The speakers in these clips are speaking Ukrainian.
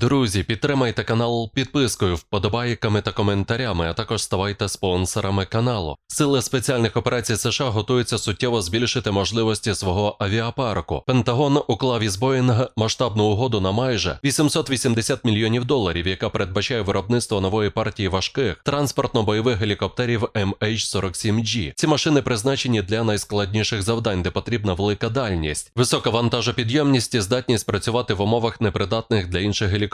Друзі, підтримайте канал підпискою, вподобайками та коментарями, а також ставайте спонсорами каналу. Сили спеціальних операцій США готуються суттєво збільшити можливості свого авіапарку. Пентагон уклав із Боїнг масштабну угоду на майже 880 мільйонів доларів, яка передбачає виробництво нової партії важких транспортно-бойових гелікоптерів MH-47G. Ці машини призначені для найскладніших завдань, де потрібна велика дальність, висока вантажопідйомність і здатність працювати в умовах непридатних для інших гелікоптерів.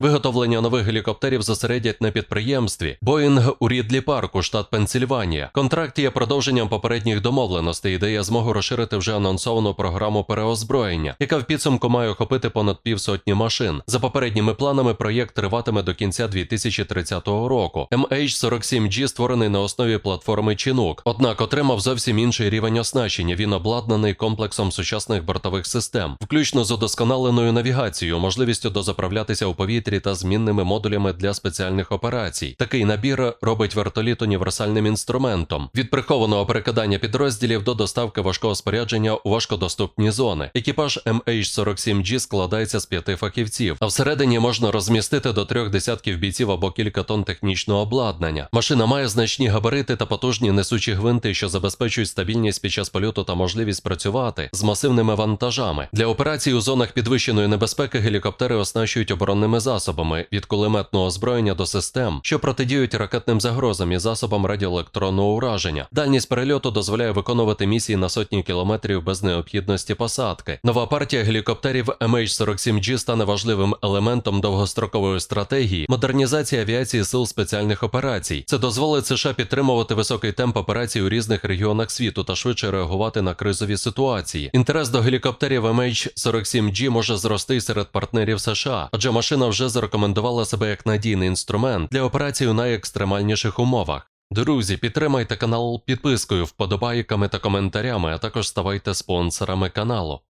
Виготовлення нових гелікоптерів зосередять на підприємстві Боїнг у Рідлі Парку, штат Пенсільванія. Контракт є продовженням попередніх домовленостей і дає змогу розширити вже анонсовану програму переозброєння, яка в підсумку має охопити понад півсотні машин. За попередніми планами проєкт триватиме до кінця 2030 року. MH-47G створений на основі платформи Chinook, однак отримав зовсім інший рівень оснащення. Він обладнаний комплексом сучасних бортових систем, включно з удосконаленою навігацією, можливістю дозаправлятися у повітрі та змінними модулями для спеціальних операцій. Такий набір робить вертоліт універсальним інструментом від прихованого перекидання підрозділів до доставки важкого спорядження у важкодоступні зони. Екіпаж MH-47G складається з п'яти фахівців, а всередині можна розмістити до трьох десятків бійців або кілька тонн технічного обладнання. Машина має значні габарити та потужні несучі гвинти, що забезпечують стабільність під час польоту та можливість працювати з масивними вантажами. Для операцій у зонах підвищеної небезпеки гелікоптери оснащують оборонними засобами від кулеметного озброєння до систем, що протидіють ракетним загрозам і засобам радіоелектронного ураження. Дальність перельоту дозволяє виконувати місії на сотні кілометрів без необхідності посадки. Нова партія гелікоптерів MH-47G стане важливим елементом довгострокової стратегії модернізації авіації сил спеціальних операцій. Це дозволить США підтримувати високий темп операцій у різних регіонах світу та швидше реагувати на кризові ситуації. Інтерес до гелікоптерів MH-47G може зрости серед партнерів США, адже машина вже зарекомендувала себе як надійний інструмент для операцій у найекстремальніших умовах. Друзі, підтримайте канал підпискою, вподобайками та коментарями, а також ставайте спонсорами каналу.